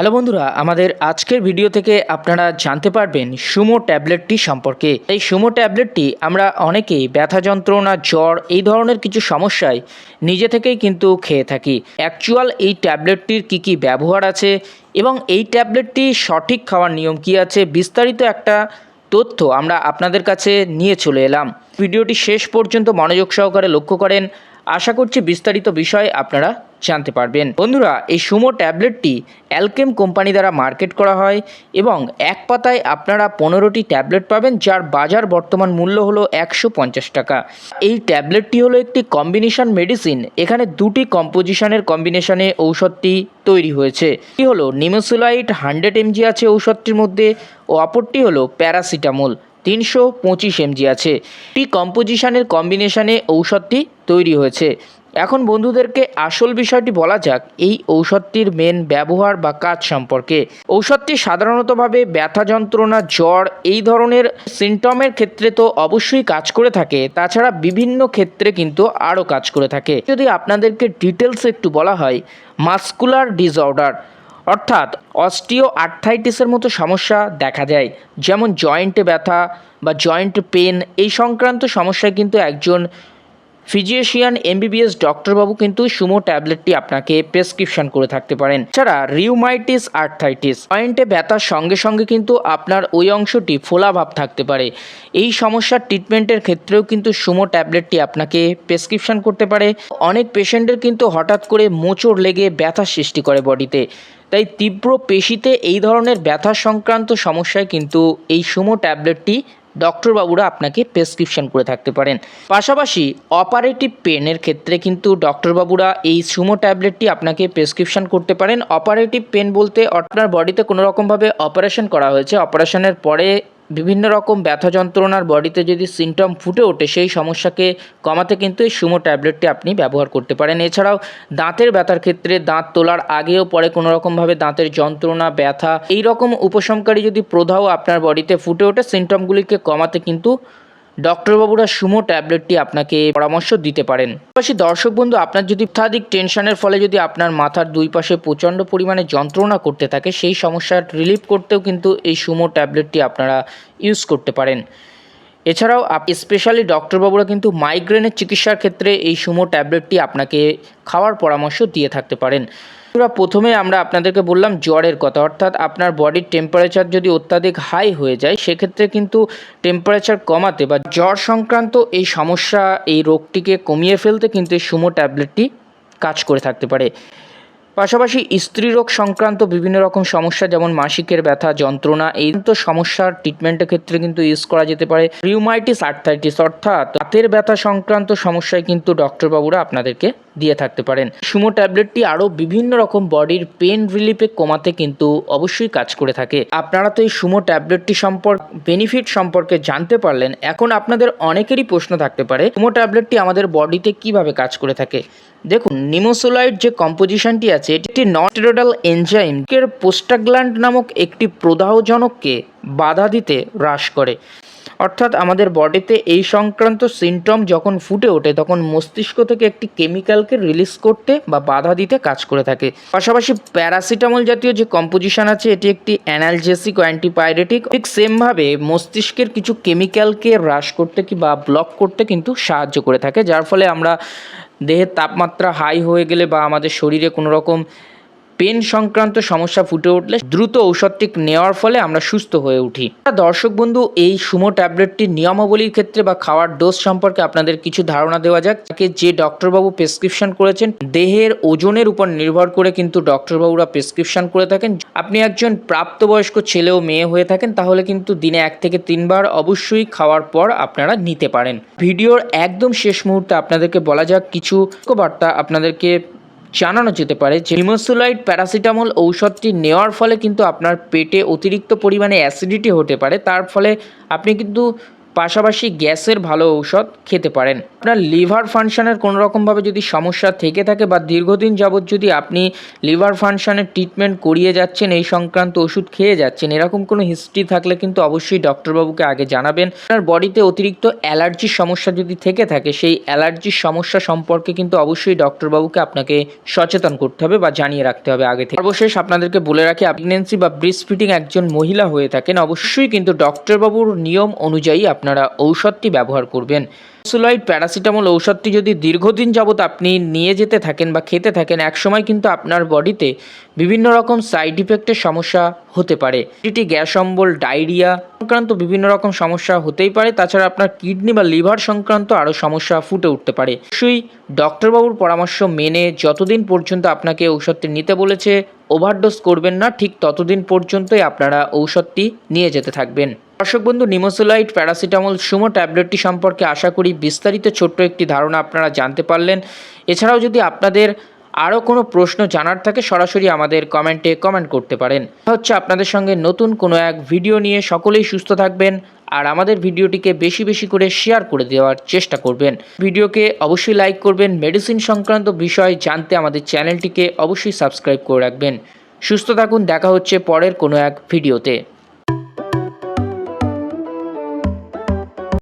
Hello বন্ধুরা, আমাদের আজকের ভিডিও থেকে আপনারা জানতে পারবেন সুমো ট্যাবলেটটি সম্পর্কে। এই সুমো ট্যাবলেটটি আমরা অনেকেই ব্যথা যন্ত্রণা, জ্বর এই ধরনের কিছু সমস্যায় নিজে থেকেই কিন্তু খেয়ে থাকি। অ্যাকচুয়াল এই ট্যাবলেটটির কি কি ব্যবহার আছে এবং এই ট্যাবলেটটি সঠিক খাওয়ার নিয়ম কি আছে বিস্তারিত একটা তথ্য আমরা আপনাদের কাছে নিয়ে চলে এলাম। ভিডিওটি শেষ পর্যন্ত মনোযোগ সহকারে লক্ষ্য করেন। আশা করছি বিস্তারিত বিষয় আপনারা জানতে পারবেন। বন্ধুরা, এই সুমো ট্যাবলেটটি অ্যালকেম কোম্পানি দ্বারা মার্কেট করা হয় এবং এক পাতায় আপনারা পনেরোটি ট্যাবলেট পাবেন, যার বাজার বর্তমান মূল্য হলো একশো পঞ্চাশ টাকা। এই ট্যাবলেটটি হলো একটি কম্বিনেশন মেডিসিন। এখানে দুটি কম্পোজিশনের কম্বিনেশনে ঔষধটি তৈরি হয়েছে। এটি হলো নিমোসুলাইট হান্ড্রেড এমজি আছে ঔষধটির মধ্যে ও অপরটি হলো প্যারাসিটামল, তিনশো পঁচিশ এমজি আছে। টি কম্পোজিশনের কম্বিনেশনে ঔষধটি তৈরি হয়েছে। এখন বন্ধুদেরকে আসল বিষয়টি বলা যাক, এই ঔষধটির মেন ব্যবহার বা কাজ সম্পর্কে। ঔষধটি সাধারণতভাবে ব্যথা যন্ত্রণা, জ্বর এই ধরনের সিমটমের ক্ষেত্রে তো অবশ্যই কাজ করে থাকে, তাছাড়া বিভিন্ন ক্ষেত্রে কিন্তু আরও কাজ করে থাকে। যদি আপনাদেরকে ডিটেলস একটু বলা হয় মাস্কুলার ডিসঅর্ডার অর্থাৎ অস্টিও আর্থাইটিসের মতো সমস্যা দেখা যায়, যেমন জয়েন্টে ব্যথা বা জয়েন্ট পেন এই সংক্রান্ত সমস্যায় কিন্তু একজন ফিজিশিয়ান এমবিবিএস ডক্টরবাবু কিন্তু সুমো ট্যাবলেটটি আপনাকে প্রেসক্রিপশন করে থাকতে পারেন। এছাড়া রিউমাইটিস আর্থাইটিস পয়েন্টে ব্যথার সঙ্গে সঙ্গে কিন্তু আপনার ওই অংশটি ফোলাভাব থাকতে পারে। এই সমস্যার ট্রিটমেন্টের ক্ষেত্রেও কিন্তু সুমো ট্যাবলেটটি আপনাকে প্রেসক্রিপশন করতে পারে। অনেক পেশেন্টের কিন্তু হঠাৎ করে মোচড় লেগে ব্যথা সৃষ্টি করে বডিতে। তাই তীব্র পেশিতে এই ধরনের ব্যথা সংক্রান্ত সমস্যায় কিন্তু এই সুমো ট্যাবলেটটি ডক্টরবাবুরা আপনাকে প্রেসক্রিপশন করে থাকতে পারেন। পাশাপাশি অপারেটিভ পেনের ক্ষেত্রে কিন্তু ডক্টরবাবুরা এই সুমো ট্যাবলেটটি আপনাকে প্রেসক্রিপশন করতে পারেন। অপারেটিভ পেন বলতে আপনার বডিতে কোনো রকমভাবে অপারেশন করা হয়েছে। অপারেশনের পরে বিভিন্ন রকম ব্যথা যন্ত্রণার বডিতে যদি সিমটম ফুটে ওঠে, সেই সমস্যাকে কমাতে কিন্তু এই সুমো ট্যাবলেটটি আপনি ব্যবহার করতে পারেন। এছাড়াও দাঁতের ব্যথার ক্ষেত্রে দাঁত তোলার আগেও পরে কোনো রকমভাবে দাঁতের যন্ত্রণা, ব্যথা, এই রকম উপশমকারী যদি প্রধাও আপনার বডিতে ফুটে ওঠে সিমটমগুলিকে কমাতে কিন্তু ডক্টরবাবুরা সুমো ট্যাবলেটটি আপনাকে পরামর্শ দিতে পারেন। পাশাপাশি দর্শক বন্ধু, আপনার যদি অত্যাধিক টেনশনের ফলে যদি আপনার মাথার দুই পাশে প্রচণ্ড পরিমাণে যন্ত্রণা করতে থাকে, সেই সমস্যার রিলিফ করতেও কিন্তু এই সুমো ট্যাবলেটটি আপনারা ইউজ করতে পারেন। এছাড়াও আপ স্পেশালি ডক্টরবাবুরা কিন্তু মাইগ্রেনের চিকিৎসার ক্ষেত্রে এই সুমো ট্যাবলেটটি আপনাকে খাওয়ার পরামর্শ দিয়ে থাকতে পারেন। প্রথমে আমরা আপনাদেরকে বললাম জ্বরের কথা। অর্থাৎ আপনার বডির টেম্পারেচার যদি অত্যাধিক হাই হয়ে যায়, সেক্ষেত্রে কিন্তু টেম্পারেচার কমাতে বা জ্বর সংক্রান্ত এই সমস্যা, এই রোগটিকে কমিয়ে ফেলতে কিন্তু এই সুমো ট্যাবলেটটি কাজ করে থাকতে পারে। পাশাপাশি স্ত্রীরোগ সংক্রান্ত বিভিন্ন রকম সমস্যা, যেমন মাসিকের ব্যথা, যন্ত্রণা, এই তো সমস্যার ট্রিটমেন্টের ক্ষেত্রে কিন্তু ইউজ করা যেতে পারে। রিউমাইটিস আর্থাইটিস অর্থাৎ দাঁতের ব্যথা সংক্রান্ত সমস্যায় কিন্তু ডক্টরবাবুরা আপনাদেরকে দিয়ে থাকতে পারেন। সুমো ট্যাবলেটটি আরও বিভিন্ন রকম বডির পেন রিলিফে কমাতে কিন্তু অবশ্যই কাজ করে থাকে। আপনারা তো এই সুমো ট্যাবলেটটি সম্পর্কে বেনিফিট সম্পর্কে জানতে পারলেন, এখন আপনাদের অনেকেরই প্রশ্ন থাকতে পারে, সুমো ট্যাবলেটটি আমাদের বডিতে কীভাবে কাজ করে থাকে? দেখুন, নিমোসোলাইট যে কম্পোজিশনটি আছে এটি একটি নন এনজাইম। এর পোস্টাগ্ল্যান্ড নামক একটি প্রদাহজনককে বাধা দিতে হ্রাস করে। অর্থাৎ আমাদের বডিতে এই সংক্রান্ত সিমটম যখন ফুটে ওঠে, তখন মস্তিষ্ক থেকে একটি কেমিক্যালকে রিলিজ করতে বা বাধা দিতে কাজ করে থাকে। পাশাপাশি প্যারাসিটামল জাতীয় যে কম্পোজিশন আছে, এটি একটি অ্যানালজেসিক ও অ্যান্টিপাইরেটিক ঠিক সেমভাবে মস্তিষ্কের কিছু কেমিক্যালকে হ্রাস করতে কি বা ব্লক করতে কিন্তু সাহায্য করে থাকে, যার ফলে আমরা দেহের তাপমাত্রা হাই হয়ে গেলে বা আমাদের শরীরে কোনো রকম পেন সংক্রান্ত সমস্যা ফুটে উঠলে দ্রুত ঔষধটি নেওয়ার ফলে আমরা সুস্থ হয়ে উঠি। দর্শক বন্ধু, এই সুমো ট্যাবলেটটির নিয়মাবলীর ক্ষেত্রে বা খাওয়ার ডোজ সম্পর্কে আপনাদের কিছু ধারণা দেওয়া যাক। তাকে যে ডক্টরবাবু প্রেসক্রিপশন করেছেন, দেহের ওজনের উপর নির্ভর করে কিন্তু ডক্টরবাবুরা প্রেসক্রিপশন করে থাকেন। আপনি একজন প্রাপ্তবয়স্ক ছেলে ও মেয়ে হয়ে থাকেন, তাহলে কিন্তু দিনে এক থেকে তিনবার অবশ্যই খাওয়ার পর আপনারা নিতে পারেন। ভিডিওর একদম শেষ মুহূর্তে আপনাদেরকে বলা যাক, কিছু বার্তা আপনাদেরকে জানানো যেতে পারে যে হিমোসুলাইট প্যারাসিটামল ঔষধটি নেওয়ার ফলে কিন্তু আপনার পেটে অতিরিক্ত পরিমাণে অ্যাসিডিটি হতে পারে। তার ফলে আপনি কিন্তু পাশাপাশি গ্যাসের ভালো ঔষধ খেতে পারেন। আপনার লিভার ফাংশনের কোনো রকমভাবে যদি সমস্যা থেকে থাকে বা দীর্ঘদিন যাবৎ যদি আপনি লিভার ফাংশনের ট্রিটমেন্ট করিয়ে যাচ্ছেন, এই সংক্রান্ত ওষুধ খেয়ে যাচ্ছেন, এরকম কোনো হিস্ট্রি থাকলে কিন্তু অবশ্যই ডক্টরবাবুকে আগে জানাবেন। আপনার বডিতে অতিরিক্ত অ্যালার্জির সমস্যা যদি থেকে থাকে, সেই অ্যালার্জির সমস্যা সম্পর্কে কিন্তু অবশ্যই ডক্টরবাবুকে আপনাকে সচেতন করতে হবে বা জানিয়ে রাখতে হবে আগে থেকে। সর্বশেষ আপনাদেরকে বলে রাখি প্রেগনেন্সি বা ব্রিস্ট ফিটিং একজন মহিলা হয়ে থাকেন, অবশ্যই কিন্তু ডক্টরবাবুর নিয়ম অনুযায়ী আপনারা ঔষধটি ব্যবহার করবেন। সুলাইড প্যারাসিটামল ঔষধটি যদি দীর্ঘদিন যাবৎ আপনি নিয়ে যেতে থাকেন বা খেতে থাকেন, একসময় কিন্তু আপনার বডিতে বিভিন্ন রকম সাইড ইফেক্টের সমস্যা হতে পারে। এটি গ্যাস অম্বল, ডায়রিয়া সংক্রান্ত বিভিন্ন রকম সমস্যা হতেই পারে। তাছাড়া আপনার কিডনি বা লিভার সংক্রান্ত আরও সমস্যা ফুটে উঠতে পারে। অবশ্যই ডক্টরবাবুর পরামর্শ মেনে যতদিন পর্যন্ত আপনাকে ঔষধটি নিতে বলেছে, ওভারডোজ করবেন না, ঠিক ততদিন পর্যন্তই আপনারা ঔষধটি নিয়ে যেতে থাকবেন। দর্শক বন্ধু, নিমোসোলাইট প্যারাসিটামল সুমো ট্যাবলেটটি সম্পর্কে আশা করি বিস্তারিত ছোট্ট একটি ধারণা আপনারা জানতে পারলেন। এছাড়াও যদি আপনাদের আরও কোনো প্রশ্ন জানার থাকে, সরাসরি আমাদের কমেন্টে কমেন্ট করতে পারেন। হচ্ছে আপনাদের সঙ্গে নতুন কোনো এক ভিডিও নিয়ে সকলেই সুস্থ থাকবেন আর আমাদের ভিডিওটিকে বেশি বেশি করে শেয়ার করে দেওয়ার চেষ্টা করবেন। ভিডিওকে অবশ্যই লাইক করবেন মেডিসিন সংক্রান্ত বিষয় জানতে আমাদের চ্যানেলটিকে অবশ্যই সাবস্ক্রাইব করে রাখবেন। সুস্থ থাকুন, দেখা হচ্ছে পরের কোনো এক ভিডিওতে